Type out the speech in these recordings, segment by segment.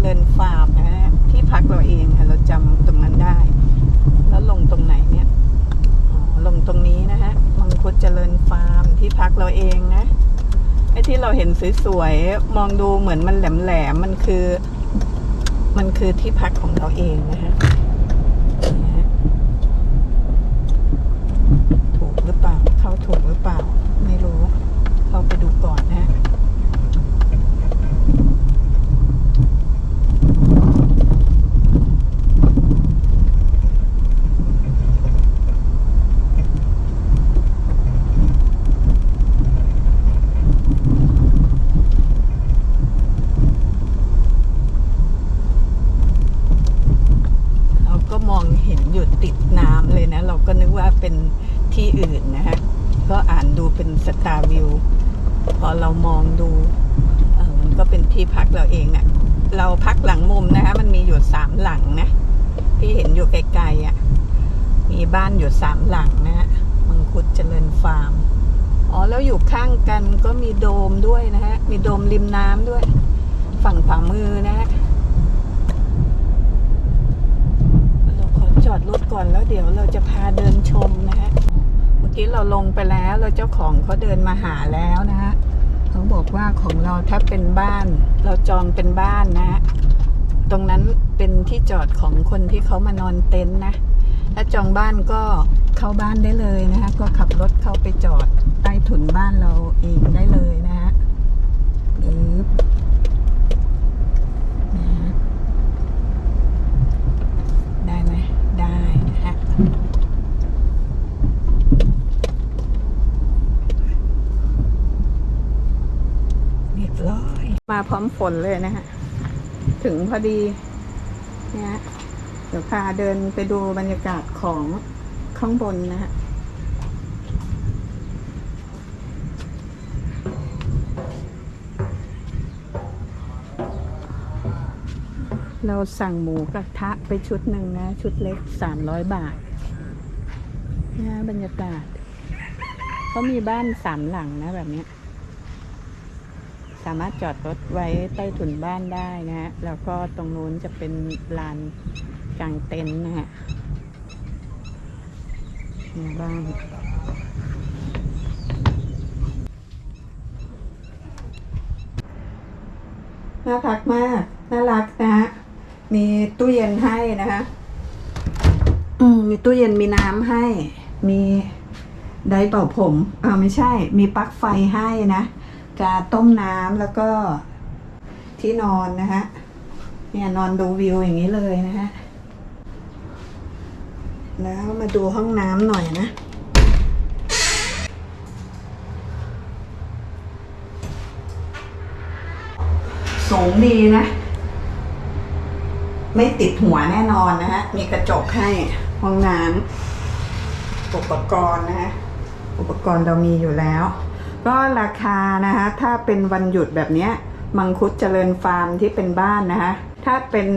เริญฟาร์มนะฮะที่พักเราเองค่ะเราจำตรงนั้นได้ แล้วลงตรงไหนเนี่ยลงตรงนี้นะฮะมังคุดเจริญฟาร์มที่พักเราเองนะไอ้ที่เราเห็นสวยๆมองดูเหมือนมันแหลมๆมันคือ มันคือที่พักของเราเองนะฮะ น้ำเลยนะ เราก็นึกว่าเป็นที่อื่นนะฮะก็อ่านดูเป็นสตาร์วิวพอเรามองดูเออมันก็เป็นที่พักเราเองเนะี่ยเราพักหลังมุมนะคะมันมีอยู่สามหลังนะ ที่เห็นอยู่ไกลๆอะ่ะ มีบ้านอยู่สามหลังนะฮะมังคุดเจริญฟาร์มอ๋อแล้วอยู่ข้างกันก็มีโดมด้วยนะฮะมีโดมริมน้ำด้วย ฝั่งขวามือนะฮะ เราขอ จอดรถก่อนแล้วเดี๋ยวเราจะพาเดินชมนะฮะ เมื่อกี้เราลงไปแล้วแล้วเจ้าของเขาเดินมาหาแล้วนะฮะเขาบอกว่าของเราถ้าเป็นบ้าน เราจองเป็นบ้านนะฮะ ตรงนั้นเป็นที่จอดของคนที่เขามานอนเต็นท์นะ ถ้าจองบ้านก็เข้าบ้านได้เลยนะฮะ ก็ขับรถเข้าไปจอดใต้ถุนบ้านเราเองได้เลยนะฮะได้ไหมได้นะฮะ เรียบร้อย มาพร้อมฝนเลยนะฮะ ถึงพอดีเนี่ยฮะเดี๋ยวพาเดินไปดูบรรยากาศของข้างบนนะฮะเราสั่งหมูกระทะไปชุดหนึ่งนะ ชุดเล็กสามร้อยบาทนะบรรยากาศเขามีบ้านสามหลังนะแบบเนี้ย สามารถจอดรถไว้ใต้ถุนบ้านได้นะฮะ แล้วก็ตรงนู้นจะเป็นลานกลางเต็นท์นะฮะเนี่ยบ้านน่าพักมาก น่ารักนะฮะ มีตู้เย็นให้นะคะอืมมีตู้เย็นมีน้ำให้ มีไดร์เป่าผม อ่าไม่ใช่ มีปลั๊กไฟให้นะ กาต้มน้ำแล้วก็ที่นอนนะฮะเนี่ยนอนดูวิวอย่างนี้เลยนะฮะแล้วมาดูห้องน้ำหน่อยนะ สูงดีนะ ไม่ติดหัวแน่นอนนะฮะ มีกระจกให้ห้องน้ำอุปกรณ์นะฮะ อุปกรณ์เรามีอยู่แล้ว ก็ราคานะคะถ้าเป็นวันหยุดแบบนี้มังคุดเจริญฟาร์มที่เป็นบ้านนะคะถ้าเป็น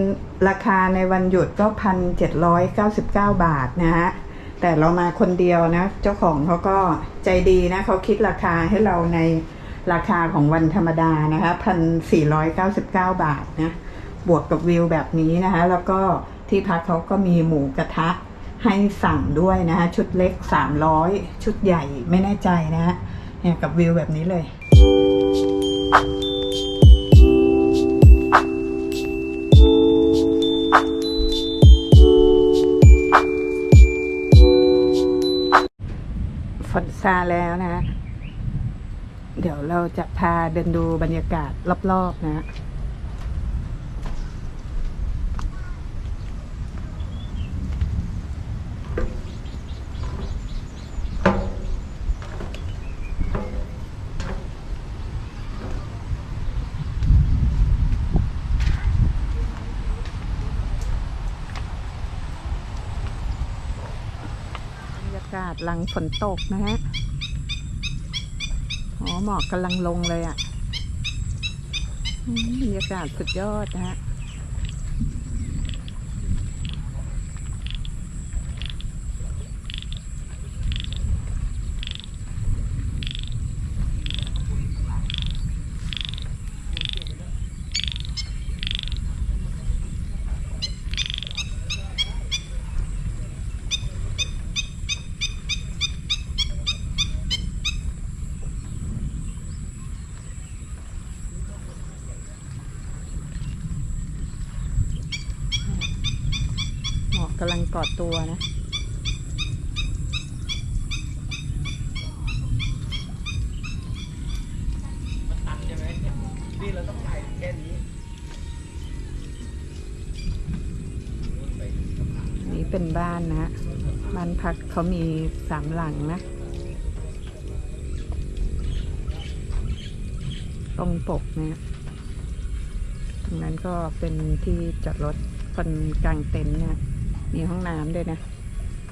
ราคาในวันหยุดก็พันเจ็ดร้อยเก้าสิบเก้าบาทนะฮะแต่เรามาคนเดียวนะเจ้าของเขาก็ใจดีนะเขาคิดราคาให้เราในราคาของวันธรรมดานะคะพันสี่ร้อยเก้าสิบเก้าบาทนะบวกกับวิวแบบนี้นะคะแล้วก็ที่พักเขาก็มีหมูกระทะให้สั่งด้วยนะคะชุดเล็ก300ชุดใหญ่ไม่แน่ใจนะฮะ เนี่ยกับวิวแบบนี้เลยฝนซาแล้วนะ เดี๋ยวเราจะพาเดินดูบรรยากาศรอบๆนะาศหลังฝนตกนะฮะอ๋อหมอกกำลังลงเลยอะ่ะอืมบรรยากาศสุดยอดนะฮะ กำลังกอดตัวนะค่นี้นี่เป็นบ้านนะบ้านพักเขามีสามหลังนะ ตรงปกนะตรงนั้นก็เป็นที่จอดรถคนกลางเต็นท์นะ มีห้องน้ำด้วยนะ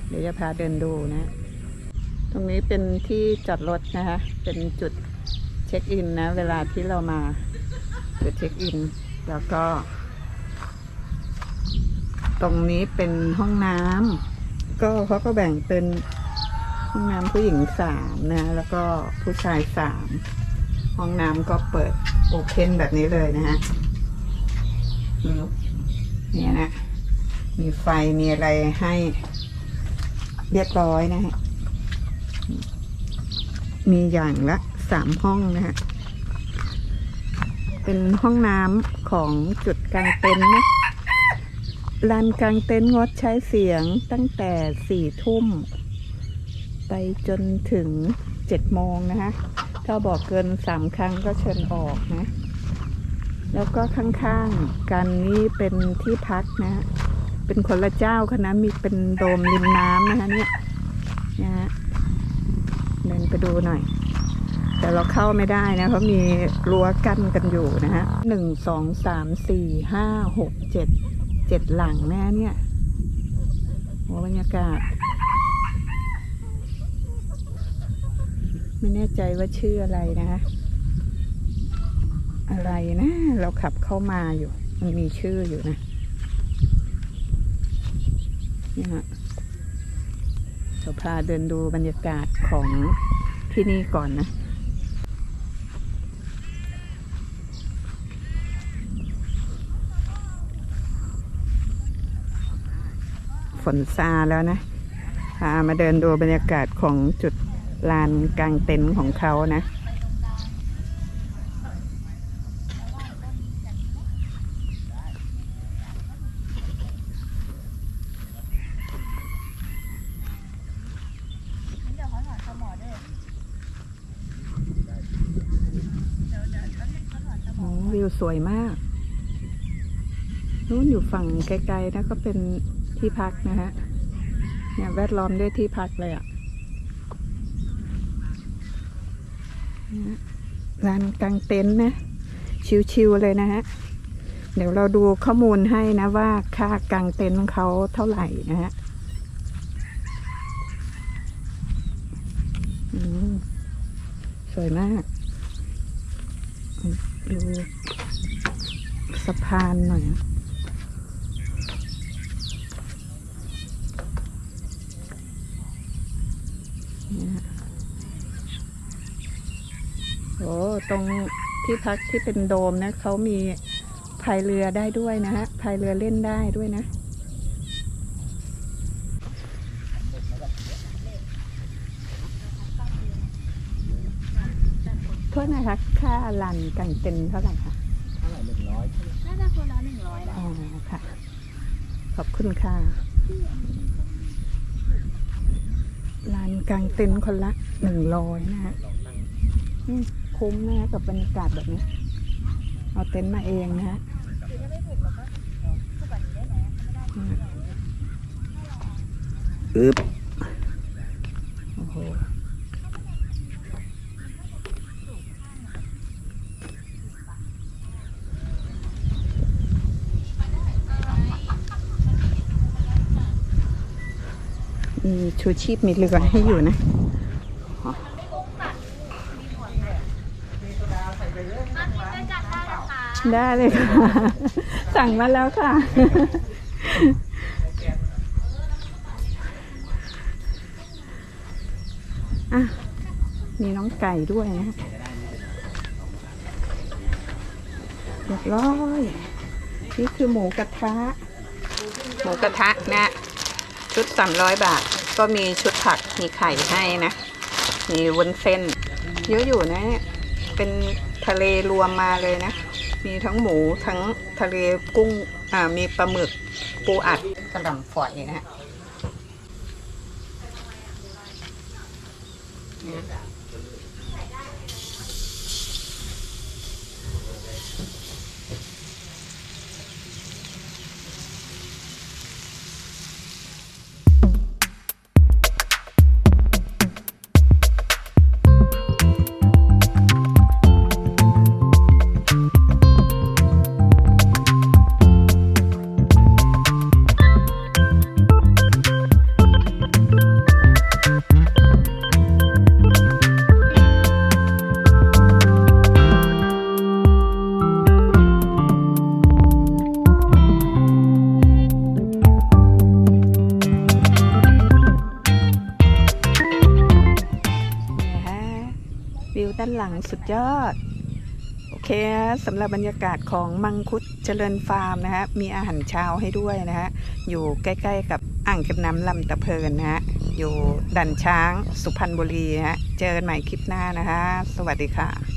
เดี๋ยวจะพาเดินดูนะ ตรงนี้เป็นที่จอดรถนะคะ เป็นจุดเช็คอินนะ เวลาที่เรามาจุดเช็คอิน แล้วก็ ตรงนี้เป็นห้องน้ำก็เขาก็แบ่งเป็นห้องน้ำผู้หญิงสามนะ แล้วก็ผู้ชายสามห้องน้ำก็เปิดโอเพนแบบนี้เลยนะฮะเนี่ยนะ มีไฟมีอะไรให้เรียบร้อยนะฮะ มีอย่างละสามห้องนะฮะ เป็นห้องน้ำของจุดกลางเต็นท์นะลานกลางเต็นท์งดใช้เสียงตั้งแต่สี่ทุ่ม ไปจนถึงเจ็ดโมงนะคะ ถ้าบอกเกินสามครั้งก็เชิญออกนะ แล้วก็ข้างๆ กันนี้เป็นที่พักนะ เป็นคนละเจ้าคณะมีเป็นโดมริมน้ำนะคะเนี่ยนะฮะเดินไปดูหน่อย แต่เราเข้าไม่ได้นะเพราะมีรั้วกั้นกันอยู่นะฮะหนึ่งสองสามสี่ห้าหกเจ็ดเจ็ดหลังแน่เนี่ยโอ้บรรยากาศ ไม่แน่ใจว่าชื่ออะไรนะอะไรนะ เราขับเข้ามาอยู่ มันมีชื่ออยู่นะนี่ฮะเรา พาเดินดูบรรยากาศของที่นี่ก่อนนะฝนซาแล้วนะ พามาเดินดูบรรยากาศของจุดลานกลางเต็นท์ของเขานะ โอ้ วิวสวยมากนู้นอยู่ฝั่งไกลๆนะก็เป็นที่พักนะฮะเนี่ยแวดล้อมด้วยที่พักเลยอะ่ะร้านกางเต็นท์นะ ชิวๆเลยนะฮะ เดี๋ยวเราดูข้อมูลให้นะว่าค่ากางเต็นท์ของเขาเท่าไหร่นะฮะสวยมาก ดูสะพานหน่อยเนี่ยโอ้ตรงที่พักที่เป็นโดมนะเขามีพายเรือได้ด้วยนะฮะพายเรือเล่นได้ด้วยนะ โทษนะคะค่าลันกางเต็นท์เท่าไหร่คะเท่าไหร่หนึ่งร้อยน่าจะคนละหนึ่งร้อยนะอ๋อค่ะ ขอบคุณค่ะลานกลางเต็นท์คนละหนึ่งร้อยนะฮะอืมคุ้มนะฮะกับบรรยากาศแบบนี้ เอาเต็นท์มาเองนะฮะคือถ้าไม่ถูกเราก็ถูกกว่านี้ได้ไหมไม่ได้ อึ๊บ โอ้โห มีชูชีพมีเรือให้อยู่นะได้เลยค่ะ สั่งมาแล้วค่ะ อะ มีน้องไก่ด้วยนะเรียบร้อย นี่คือหมูกระทะ หมูกระทะนะ ชุดสามร้อยบาท ก็มีชุดผักมีไข่ให้นะ มีวุ้นเส้น เยอะอยู่นะเนี่ยเป็นทะเลรวมมาเลยนะ มีทั้งหมูทั้งทะเลกุ้งอ่ามีปลาหมึกปูอัดกระหล่ำฝอยนะฮะ วิวด้านหลังสุดยอด โอเคฮะสำหรับบรรยากาศของมังคุดเจริญฟาร์มนะฮะ มีอาหารเช้าให้ด้วยนะฮะ อยู่ใกล้ๆกับอ่างเก็บน้ำลำตะเพินนะฮะ อยู่ดันช้างสุพรรณบุรีนะฮะ เจอกันใหม่คลิปหน้านะคะ สวัสดีค่ะ